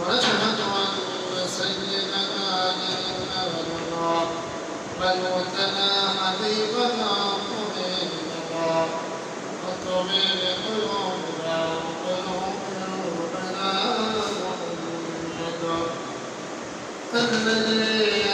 ونشهد أن سيدنا نبينا وموتنا حبيبنا طبيبنا وطبيب قلوبنا وقلوبنا محمد الذي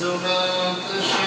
Zunat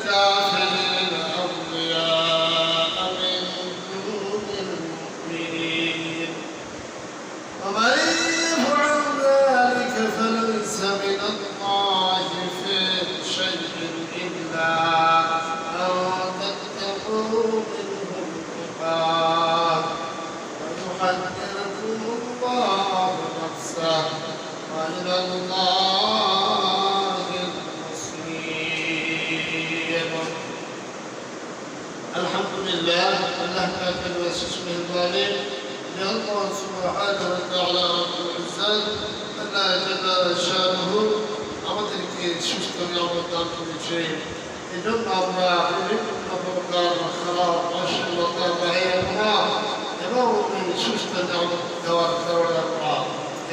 Christ. الله كافر واسمه الظالم لله سبحانه وتعالى رب العزة الله جل شانه আমাদেরকে সুস্থ নিরাপদ দান করেছে এজন্য আমরা বিভিন্ন প্রকার খারাপ অসুলতা বাহিরা এবং এই সুস্থ নিরাপদ দেওয়ার কারণে আমরা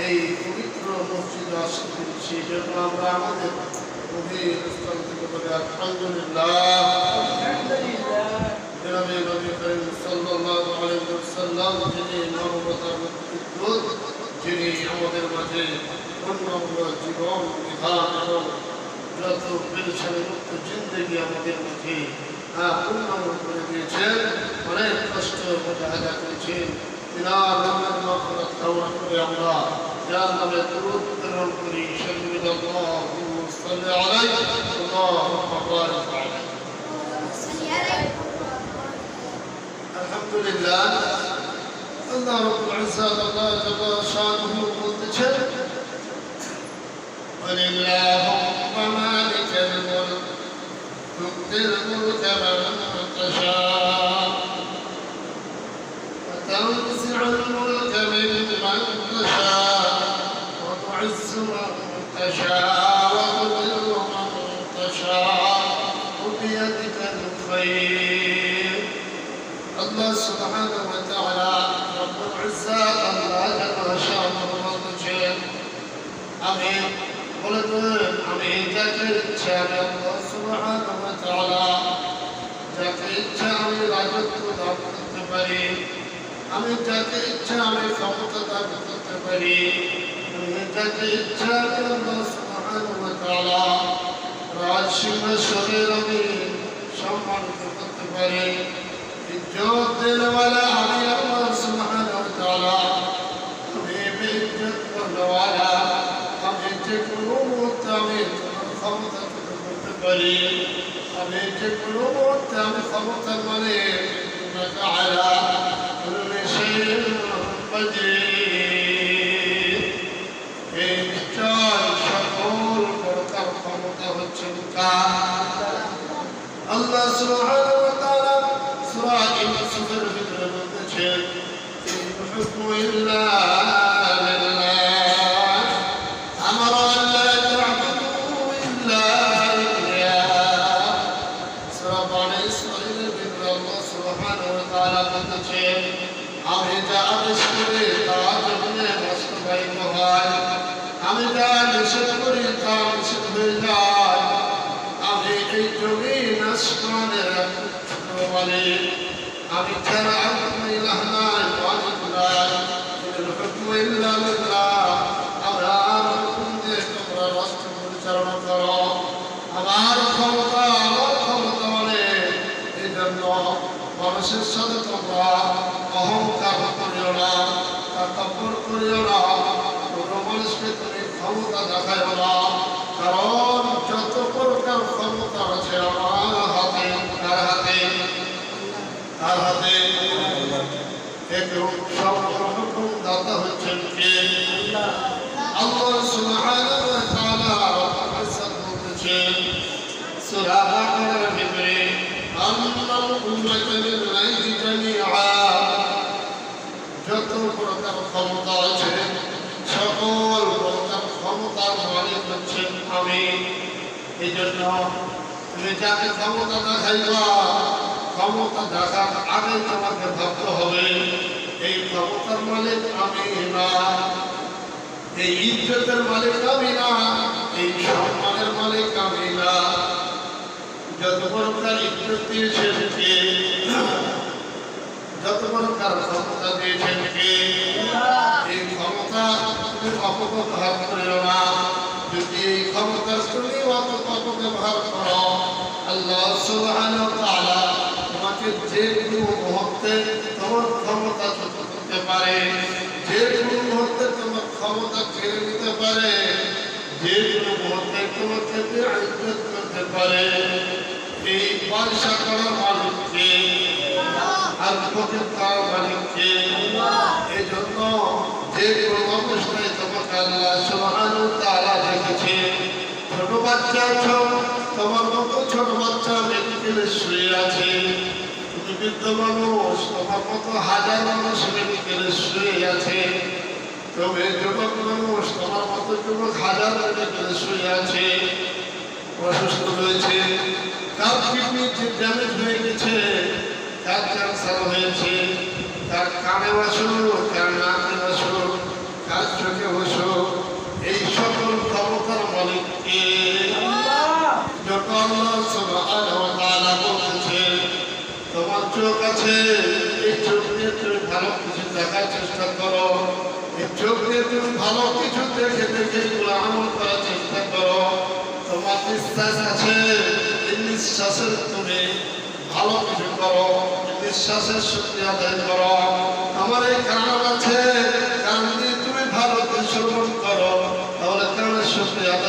এই পবিত্র মসজিদে আসতে পেরেছি এই জন্য আমরা আমাদের গভীর স্থান থেকে বলে আলহামদুলিল্লাহ জনাবে নবী করিম সাল্লাল্লাহু আলাইহি ওয়াসাল্লাম, যিনি মানবতার উদ্যোগ যিনি আমাদের মাঝে পূর্ণাঙ্গ জীবন, বিধান যত মুক্ত জিন্দগি আমাদের মাঝে হ্যাঁ করে দিয়েছেন, অনেক কষ্ট মুজাহাদা করেছেন আমরা যার নামে করি। আল্লাহুম্মা الحمد لله. الله رب العزة الله جل شأنه منتشر ولله اللهم مالك الملك تؤتي الملك من تشاء. وتنزع الملك ممن تشاء وتعز من تشاء. ইচ্ছা আমি আল্লাহ সুবহানাহু ওয়া তাআলা যাকে ইচ্ছা আমি করতে পারি আমি যাকে আমি ক্ষমতা দান করতে পারি আমি ইচ্ছা আমি আমি সম্মানিত করতে পারি ইজ্জত দেওয়ালা আমি আল্লাহ সুবহানাহু ওয়া তাআলা আমি বেইজ্জত করনেওয়ালা আমি যে কোনো মুহূর্তে আমি তোমার ক্ষমতা থেকে করতে পারি আমি যে কোনো মুহূর্তে আমি ক্ষমতা মানে على كل شيء قدير সুবহানাহু ওয়া তাআলা বলতেছেন আমি যা আদেশ করি তা জীবনে মানুষের সাথে তোমরা অহংকার করিও না তাকব্বর করিও না কোনো মানুষকে তুমি ক্ষমতা দেখাইও না, কারণ যত প্রকার ক্ষমতা আছে আমার হাতে, কার হাতে? কার হাতে? একটু সব হুকুম দাতা হচ্ছেন আল্লাহ ভিতরে আল্লাহ উম্মাতা লিল্লাহি জামিআ যত প্রকার ক্ষমতা আছে সকল প্রকার ক্ষমতার মালিক হচ্ছেন আমি এই জন্য যাকে ক্ষমতা দেখাইবা, ক্ষমতা দেখার আগে তোমাকে ভাবতে হবে, এই ক্ষমতার মালিক আমি না, এই ইজ্জতের মালিক আমি না, এই সম্মানের মালিক আমি না। যত প্রকার ইজ্জত দিয়েছেন কে যত প্রকার ক্ষমতা দিয়েছেন কে এই ক্ষমতা তুমি অপব্যবহার করিও না। যদি এই ক্ষমতার তুমি অপ- অপব্যবহার করো আল্লাহ তাআলা তোমাকে যে কোনো মুহূর্তে তোমার ক্ষমতা করতে পারে যে কোনো মুহূর্তে তোমার ক্ষমতা কেড়ে নিতে পারে যে কোনো মুহূর্তে তোমাকে করতে পারে। এই পয়সা করার মালিককে করার মালিককে এই জন্য যে কোনো অবস্থায় তোমাকে আল্লাহ তাআলা রেখেছে ছোট বাচ্চা আছো, তোমার মতো ছোট বাচ্চা মেডিকেলে শুয়ে আছে। তুমি বৃদ্ধ মানুষ, তোমার মতো হাজার মানুষ মেডিকেলে শুয়ে আছে। তবে যুবক মানুষ, তোমার মতো যুবক হাজার মেডিকেলে শুয়ে আছে। অসুস্থ রয়েছে কার কিডনি ড্যামেজ হয়ে গেছে কার ক্যান্সার হয়েছে। তার কানে অসুখ তার নাকে অসুখ কার চোখে সকল তোমার চোখ আছে, এই চোখ দিয়ে তুমি ভালো কিছু দেখার চেষ্টা করো। এই চোখ দিয়ে তুমি ভালো কিছু দেখে দেখে এগুলো করার চেষ্টা করো। তোমার নিঃশ্বাস আছে, এই নিঃশ্বাসের তুমি ভালো কিছু করো। এই নিঃশ্বাসের শক্তি আদায় করো। আমার এই কান আছে দিয়ে তুমি ভালো করে শক্তি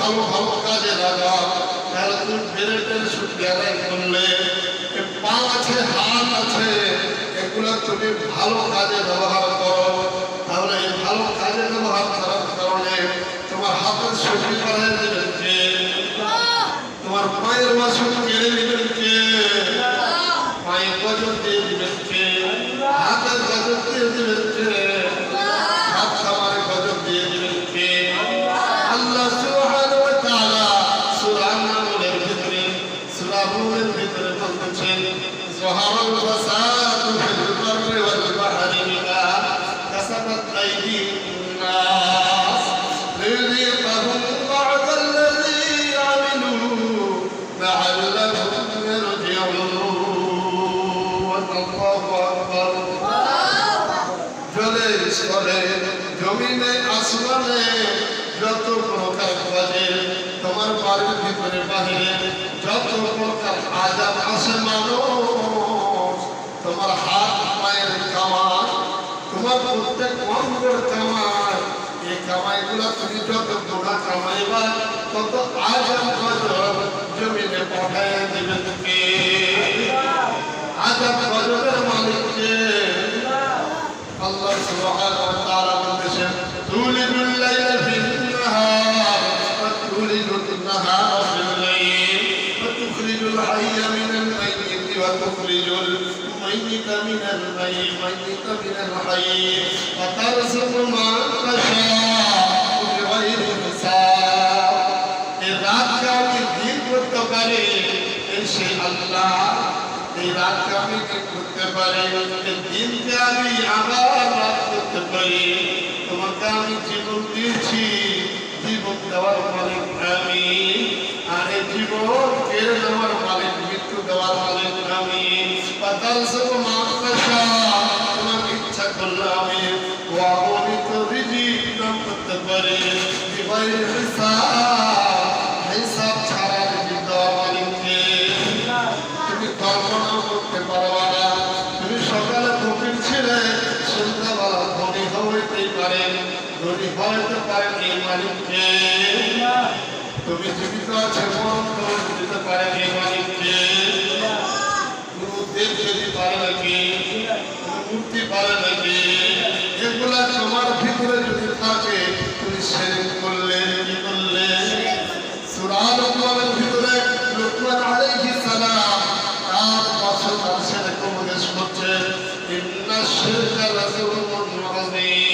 ভালো ভালো কাজে লাগাও তাহলে তুমি ব্রেনের শক্তি আদায় করলে পা আছে হাত আছে এগুলো তুমি ভালো কাজে ব্যবহার করো তাহলে এই ভালো কাজে ব্যবহার করার কারণে তোমার হাতের শক্তি বাড়ায় দেবেন তোমার পায়ের মাসুল কেড়ে নেবেন জহারাল ফাসাদু ফিল বাররি ওয়াল বাহরি বিমা কাসাবাত আইদিন নাস লিযিকাহুম বা'দ الذي عملوا لعلهم يرجعون الله أكبر জলে স্থলে জমিনে আসমানে যত প্রকার কাজে তোমার বাড়ির ভিতরে বাহিরে যত প্রকার আজাব আসে মানুষ প্রত্যেক অঙ্গের কামাই। এই কামাইগুলো তুমি যত গোড়া কামাইবা, তত আজাব গজব জমিনে পাঠায় দেবে কে আজাব গজবের মালিককে আল্লাহ সুবহানাহু ওয়া তাআলা বলতেছেন, তুলিদুল লাইলা ফিন মিনাল হাইয়্য ওয়া তারযুকু মান তাশাউ বিগাইরি হিসাব এই রাতকে আপনি দিন করতে পারে এই সেই জীবন দেওয়ার মালিক মৃত্যু দেওয়ার মালিক আমি পাতার সব মাকড়সা ধনী হইতে পারেন এই মালিককে। তুমি জীবিত আছে দিতে পারেন এই মালিককে। কোনো দেব যদি পারে নাকি কোনো মূর্তি পারে নাকি এগুলা তোমার ভিতরে যদি থাকে, তুমি সেরেক করলে, কি করলে? সূরা লোকমানের ভিতরে লোকমান আলাইহিস সালাম তার বছর তার ছেলেকে উপদেশ করছে। ইন্না শিরকা লাযুলমুন আযীম।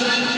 আসেন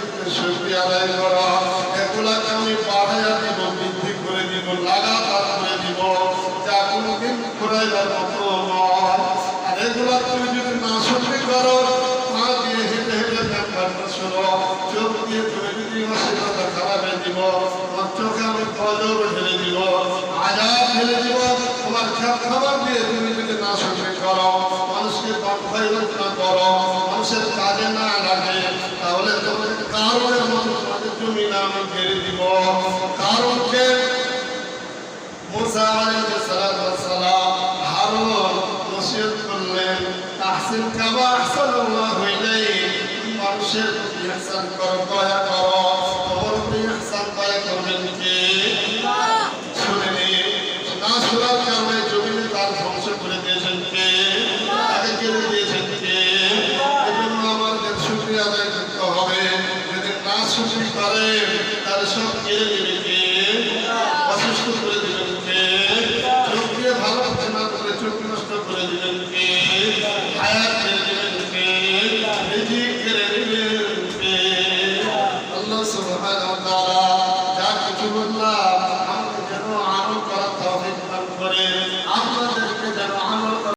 শুক্রিয়া আদায় করো এগুলাকে আমি বাড়াইয়া দিব বৃদ্ধি করে দিব লাগাতার করে দিব যা কোনোদিন ঘুরাইবার মতো নয় আর এগুলা তুমি যদি না শুক্রি করো পা দিয়ে হেঁটে হেঁটে ব্যাপারটা শোনো চোখ দিয়ে তুমি যদি মাসিকতা খারাপে দিব তোমার চোখে আমি কজব ঢেলে দিব আজাব ঢেলে তোমার মানুষের কাজে না লাগে তাহলে তোমাদের দিব। কারণকে মুসা সালাম হারুন নসিহত করলেন, তাহসিন কামা আহসানাল্লাহু ইলাইক মানুষের প্রতি ইহসান করো দয়া করো পারেন তার সব কেড়ে নেবে।